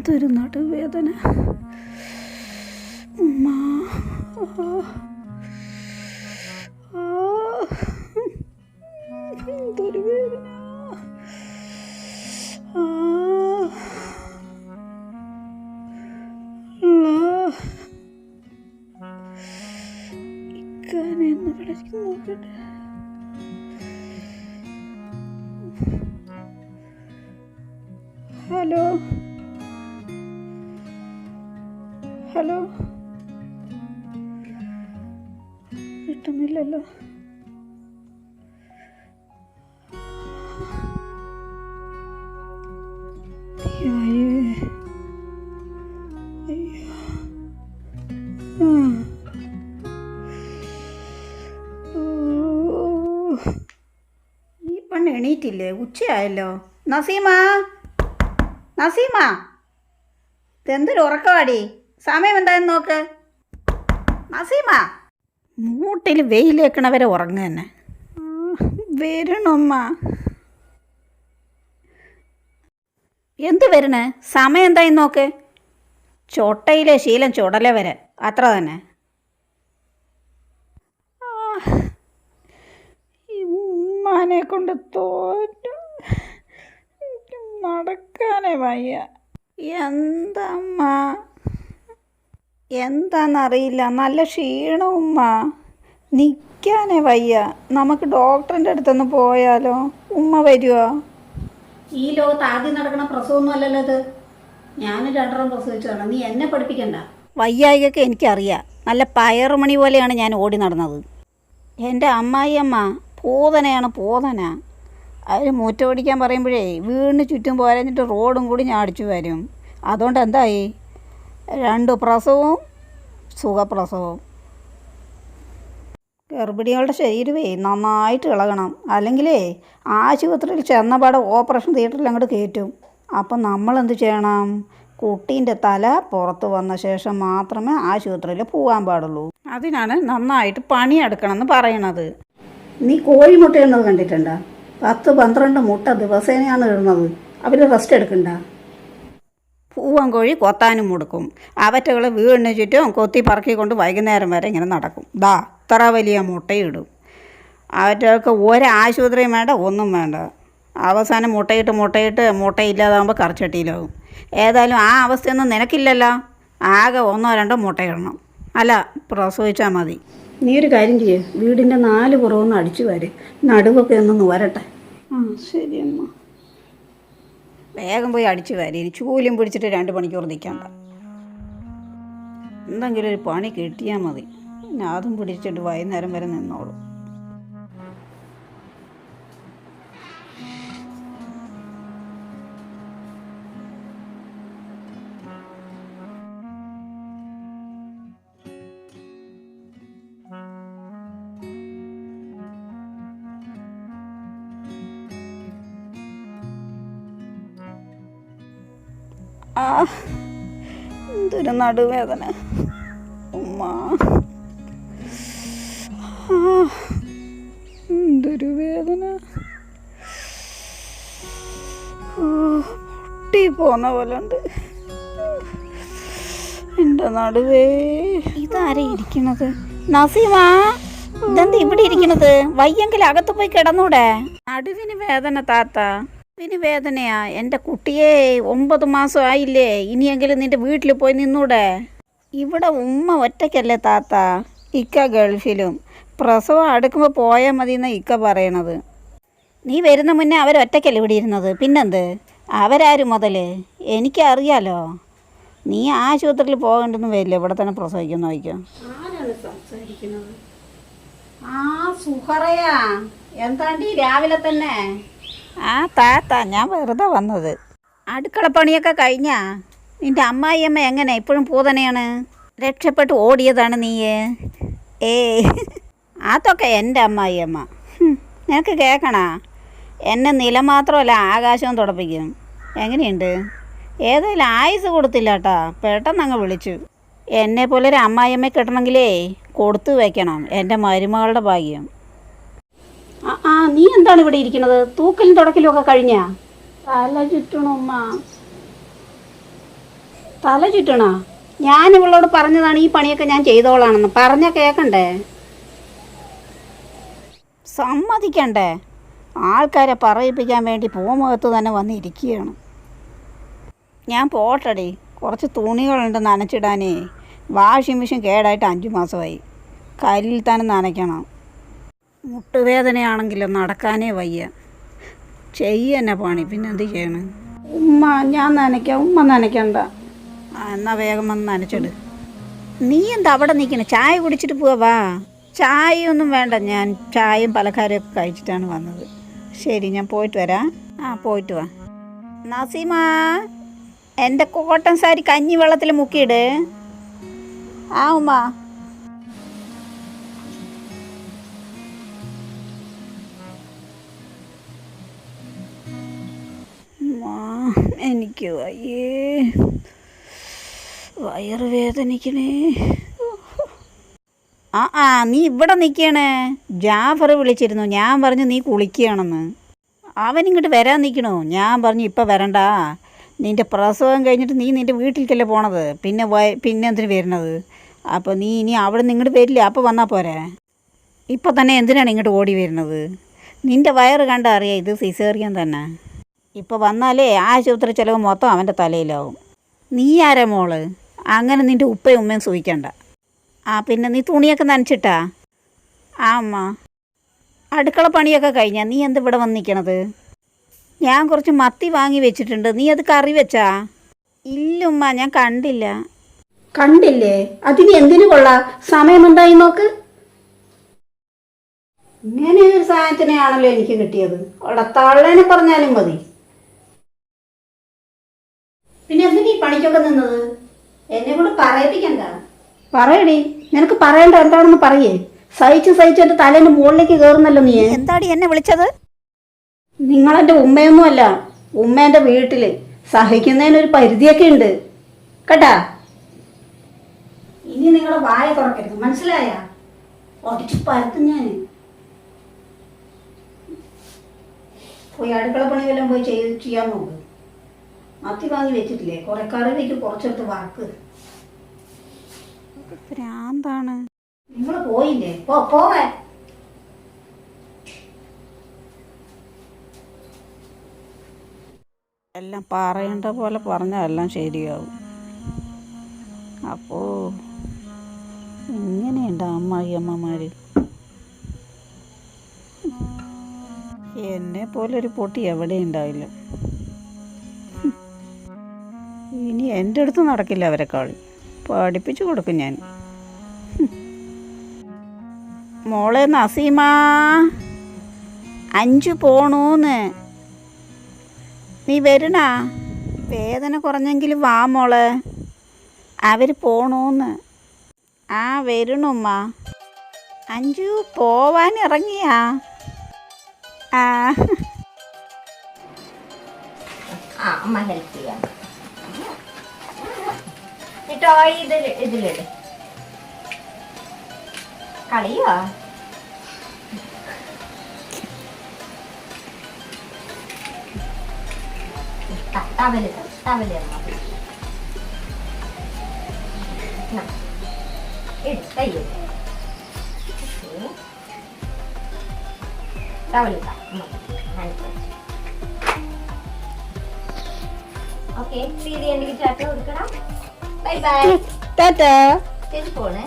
എന്തൊരു നടുവേദന. ഉമ്മ. എന്തൊരു വേദന. ഹലോ. ഹലോ. കിട്ടുന്നില്ലല്ലോ. ഈ പെണ്ണ് എണീറ്റില്ലേ? ഉച്ചയായല്ലോ. നസീമ. നസീമ. ഇതെന്തൊരു ഉറക്കവാടി? സമയം എന്തായെന്ന് നോക്ക്. നസീമ. മൂട്ടിൽ വെയിലേക്കണവരെ ഉറങ്ങുക തന്നെ. വരണമ്മ. എന്ത് വരണേ? സമയം എന്തായി നോക്ക്. ചൊട്ടയിലെ ശീലം ചുടല വരെ. അത്ര തന്നെ. ഉമ്മാനെ കൊണ്ട് തോറ്റു. നടക്കാനേ വയ്യ. എന്തമ്മ എന്താന്നറിയില്ല. നല്ല ക്ഷീണം ഉമ്മ. നിൽക്കാനേ വയ്യ. നമുക്ക് ഡോക്ടറിന്റെ അടുത്തൊന്ന് പോയാലോ? ഉമ്മ വരുവോ? ഈ ലോകത്ത് ആദ്യം നടക്കുന്ന പ്രസവമൊന്നും അല്ലല്ലോ ഇത്. ഞാനും രണ്ടെണ്ണം പ്രസവിച്ചതാണ്. നീ എന്നെ പഠിപ്പിക്കണ്ട. വയ്യായികൊക്കെ എനിക്കറിയാം. നല്ല പയറുമണി പോലെയാണ് ഞാൻ ഓടി നടന്നത്. എന്റെ അമ്മായിയമ്മ പൂതനയാണ് പൂതന. അതിന് മുറ്റോടിക്കാൻ പറയുമ്പോഴേ വീണ് ചുറ്റും പോരഞ്ഞിട്ട് റോഡും കൂടി ഞാൻ അടിച്ചു വരും. അതുകൊണ്ട് എന്തായി? രണ്ട് പ്രസവവും സുഖപ്രസവവും. ഗർഭിണികളുടെ ശരീരമേ നന്നായിട്ട് ഇളകണം. അല്ലെങ്കിലേ ആശുപത്രിയിൽ ചെന്നപാടെ ഓപ്പറേഷൻ തിയേറ്ററിൽ അങ്ങോട്ട് കയറ്റും. അപ്പം നമ്മൾ എന്ത് ചെയ്യണം? കുട്ടീന്റെ തല പുറത്ത് വന്ന ശേഷം മാത്രമേ ആശുപത്രിയിൽ പോകാൻ പാടുള്ളൂ. അതിനാണ് നന്നായിട്ട് പണിയെടുക്കണം എന്ന് പറയണത്. നീ കോഴിമുട്ട ഇടുന്നത് കണ്ടിട്ടുണ്ടോ? പത്ത് പന്ത്രണ്ട് മുട്ട ദിവസേനയാണ് ഇടുന്നത്. അവർ റെസ്റ്റ് എടുക്കണ്ട. പൂവൻ കോഴി കൊത്താനും മുടുക്കും. അവറ്റകൾ വീടിന് ചുറ്റും കൊത്തി പറക്കിക്കൊണ്ട് വൈകുന്നേരം വരെ ഇങ്ങനെ നടക്കും. ദാ ഇത്ര വലിയ മുട്ടയിടും. അവറ്റകൾക്ക് ഒരാശുപത്രിയും വേണ്ട ഒന്നും വേണ്ട. അവസാനം മുട്ടയിട്ട് മുട്ടയിട്ട് മുട്ടയില്ലാതാകുമ്പോൾ കറച്ചട്ടിയിലാവും. ഏതായാലും ആ അവസ്ഥയൊന്നും നിനക്കില്ലല്ലോ. ആകെ ഒന്നോ രണ്ടോ മുട്ടയിടണം. അല്ല പ്രസവിച്ചാൽ മതി. നീ ഒരു കാര്യം ചെയ്യേ. വീടിന്റെ നാല് പുറമൊന്ന് അടിച്ചു വരെ. നടുവൊക്കെ ഒന്ന് വരട്ടെ. ആ ശരി അമ്മ. വേഗം പോയി അടിച്ചു വാരി. ഇരിച്ചു ചൂലും പിടിച്ചിട്ട് രണ്ട് മണിക്കൂർ നിൽക്കണ്ട. എന്തെങ്കിലും ഒരു പണി കിട്ടിയാൽ മതി. പിന്നെ അതും പിടിച്ചിട്ട് വൈകുന്നേരം വരെ നിന്നോളൂ. ആ എന്തൊരു നടുവേദന. ഉമ്മ. ആ എന്തൊരു വേദന. ഒട്ടി പൊട്ടി പോന്ന പോലെ ഉണ്ട് എന്റെ നടുവേ. ഇതാരെ ഇരിക്കണത്? നസീമാ ഇതെന്താ ഇവിടെ ഇരിക്കണത്? വയ്യെങ്കിൽ അകത്ത് പോയി കിടന്നൂടെ? നടുവിന് വേദന താത്ത. നടുവിന് വേദനയാ. എന്റെ കുട്ടിയെ ഒമ്പത് മാസം ആയില്ലേ. ഇനിയെങ്കിലും നിന്റെ വീട്ടിൽ പോയി നിന്നൂടെ. ഇവിടെ ഉമ്മ ഒറ്റയ്ക്കല്ലേ താത്ത? ഇക്ക ഗൾഫിലും. പ്രസവം അടുക്കുമ്പോൾ പോയാൽ മതി എന്നാ ഇക്ക പറയണത്. നീ വരുന്ന മുന്നേ അവരൊറ്റയ്ക്കല്ലേ ഇവിടെ ഇരുന്നത്? പിന്നെന്ത്? അവരാരും മുതൽ എനിക്കറിയാലോ നീ ആശുപത്രിയിൽ പോകേണ്ടെന്ന് വരില്ല. ഇവിടെ തന്നെ പ്രസവിക്കുന്ന സംസാരിക്കുന്നത്? ആ സുഹറയാ. എന്താണ്ടി? രാവിലെ തന്നെ. ആ താത്ത ഞാൻ വെറുതെ വന്നത്. അടുക്കള പണിയൊക്കെ കഴിഞ്ഞാ? നിന്റെ അമ്മായിയമ്മ എങ്ങനെ? ഇപ്പോഴും പൂതനയാണ്? രക്ഷപ്പെട്ട് ഓടിയതാണ് നീ ഏ അതൊക്കെ എന്റെ അമ്മായിയമ്മ. അമ്മ നിനക്ക് കേൾക്കണാ എന്നെ നില മാത്രമല്ല ആകാശവും തുടപ്പിക്കും. എങ്ങനെയുണ്ട്? ഏതായാലും ആയുസ് കൊടുത്തില്ല കേട്ടാ പെട്ടെന്ന് അങ്ങ് വിളിച്ചു. എന്നെ പോലെ ഒരു അമ്മായിയമ്മ കിട്ടണമെങ്കിലേ കൊടുത്തു വയ്ക്കണം എന്റെ മരുമകളുടെ ഭാഗ്യം. നീ എന്താണ് ഇവിടെ ഇരിക്കുന്നത്? തൂക്കലും തുടക്കലും ഒക്കെ കഴിഞ്ഞാ? തല ചുറ്റണമ്മ തല ചുറ്റണോ? ഞാൻ ഇവളോട് പറഞ്ഞതാണ് ഈ പണിയൊക്കെ ഞാൻ ചെയ്തോളാണെന്ന്. പറഞ്ഞ കേക്കണ്ടേ? സമ്മതിക്കണ്ടേ? ആൾക്കാരെ പറയിപ്പിക്കാൻ വേണ്ടി പൂമുഖത്ത് തന്നെ വന്നിരിക്കുകയാണ്. ഞാൻ പോട്ടടി. കുറച്ച് തുണികളുണ്ട് നനച്ചിടാനേ. വാഷിംഗ് മെഷീൻ കേടായിട്ട് അഞ്ച് മാസമായി കല്ലിൽ തന്നെ നനയ്ക്കണം. മുട്ടുവേദനയാണെങ്കിലും നടക്കാനേ വയ്യ. ചെയ്യന്നെ പണി. പിന്നെ എന്ത് ചെയ്യണം? ഉമ്മ ഞാൻ നനയ്ക്കാം. ഉമ്മ നനയ്ക്കണ്ട. ആ എന്നാ വേഗം വന്ന് നനച്ചിട്. നീ എന്താ അവിടെ നിൽക്കണേ? ചായ കുടിച്ചിട്ട് പോവാ വാ. ചായയൊന്നും വേണ്ട. ഞാൻ ചായയും പലഹാരമൊക്കെ കഴിച്ചിട്ടാണ് വന്നത്. ശരി ഞാൻ പോയിട്ട് വരാം. ആ പോയിട്ട് വാ. നസീമ എന്റെ കോട്ടൺ സാരി കഞ്ഞി വെള്ളത്തിൽ മുക്കിയിട്. ആ ഉമ്മ. എനിക്ക് വയ്യേ. വയറ് വേദനിക്കണേ ആ ആ നീ ഇവിടെ നിൽക്കണേ ജാഫർ വിളിച്ചിരുന്നു. ഞാൻ പറഞ്ഞു നീ കുളിക്കുകയാണെന്ന്. അവൻ ഇങ്ങോട്ട് വരാൻ നിൽക്കണോ ഞാൻ പറഞ്ഞു ഇപ്പം വരണ്ട. നിന്റെ പ്രസവം കഴിഞ്ഞിട്ട് നീ നിന്റെ വീട്ടിലേക്കല്ലേ പോണത്? പിന്നെ പിന്നെ എന്തിനു വരണത് അപ്പോൾ നീ ഇനി അവിടെ നിന്ന് ഇങ്ങോട്ട് വരില്ല? അപ്പോൾ വന്നാൽ പോരെ. ഇപ്പം തന്നെ എന്തിനാണ് ഇങ്ങോട്ട് ഓടി വരുന്നത്? നിന്റെ വയറ് കണ്ടാൽ അറിയാം ഇത് സിസേറിയൻ തന്നെ. ഇപ്പോൾ വന്നാലേ ആശുപത്രി ചിലവ് മൊത്തം അവന്റെ തലയിലാവും. നീ ആരാ മോൾ? അങ്ങനെ നിന്റെ ഉപ്പയും ഉമ്മയും സൂഹിക്കണ്ട. ആ പിന്നെ നീ തുണിയൊക്കെ നനച്ചിട്ടാ? ആ അമ്മ അടുക്കള പണിയൊക്കെ കഴിഞ്ഞാ നീ എന്ത് ഇവിടെ വന്ന് നിൽക്കണത് ഞാൻ കുറച്ച് മത്തി വാങ്ങി വെച്ചിട്ടുണ്ട്. നീ അത് കറി വെച്ചാ? ഇല്ലുമ്മ ഞാൻ കണ്ടില്ല. കണ്ടില്ലേ? അതിന് എന്തിനു കൊള്ള? സമയമുണ്ടായി നോക്ക്. ഇങ്ങനെ ഒരു സാധനത്തിനെയാണല്ലോ എനിക്ക് കിട്ടിയത്. അവിടെ തള്ളേനെ പറഞ്ഞാലും മതി. പണിക്കൊക്കെ നിന്നത്? എന്നെ കൂടെ പറയിപ്പിക്കണ്ട. പറയടി. നിനക്ക് പറയണ്ട എന്താണെന്ന് പറയേ. സഹിച്ച് സഹിച്ച് എന്റെ തലേന്റെ മുകളിലേക്ക് കയറുന്നല്ലോ നീ എന്താടി എന്നെ വിളിച്ചത്? നിങ്ങളെന്റെ ഉമ്മയൊന്നും ഉമ്മയൊന്നുമല്ല. ഉമ്മേന്റെ വീട്ടിൽ സഹിക്കുന്നതിനൊരു പരിധിയൊക്കെ ഉണ്ട്. കേട്ടാ? ഇനി നിങ്ങളെ വായ തുറക്കരുത്. മനസ്സിലായ? ഒടിച്ചു പരത്തും ഞാൻ പോയി അടുക്കള പണി വല്ലതും പോയി ചെയ്ത് ചെയ്യാൻ നോക്ക്. മത്തി വാങ്ങി വെച്ചിട്ടില്ലേ? കുറെ കറി വയ്ക്ക് കുറച്ചെടുത്ത് വറക്ക്. ഭ്രാന്താണ്. നിങ്ങൾ പോയില്ലേ? പോ പോവേ. എല്ലാം പറയേണ്ട പോലെ പറഞ്ഞാൽ എല്ലാം ശരിയാവും. അപ്പോ ഇങ്ങനെയുണ്ട് അമ്മായി അമ്മമാര്. എന്നെ പോലെ ഒരു പൊട്ടി എവിടെ ഉണ്ടാവില്ല. എന്റെ അടുത്ത് നടക്കില്ല അവരെ കളി. പഠിപ്പിച്ചു കൊടുക്കും ഞാൻ. മോളെ നസീമാ അഞ്ചു പോണൂന്ന്. നീ വരണ? വേദന കുറഞ്ഞെങ്കിൽ വാ മോളെ. അവർ പോണൂന്ന്. ആ വരണുമ്മ അഞ്ചു പോവാൻ ഇറങ്ങിയാ? ആ അമ്മ ഹെൽപ്പ് ചെയ്യാം. ഈ ടോയ് ഇതിലിട്. കളിയോ ടവൽ ടവൽ ഓക്കെ സീരി എനിക്ക് കൊടുക്കണം. ബൈ ബൈ ടാറ്റാ ചേച്ചി പോണേ.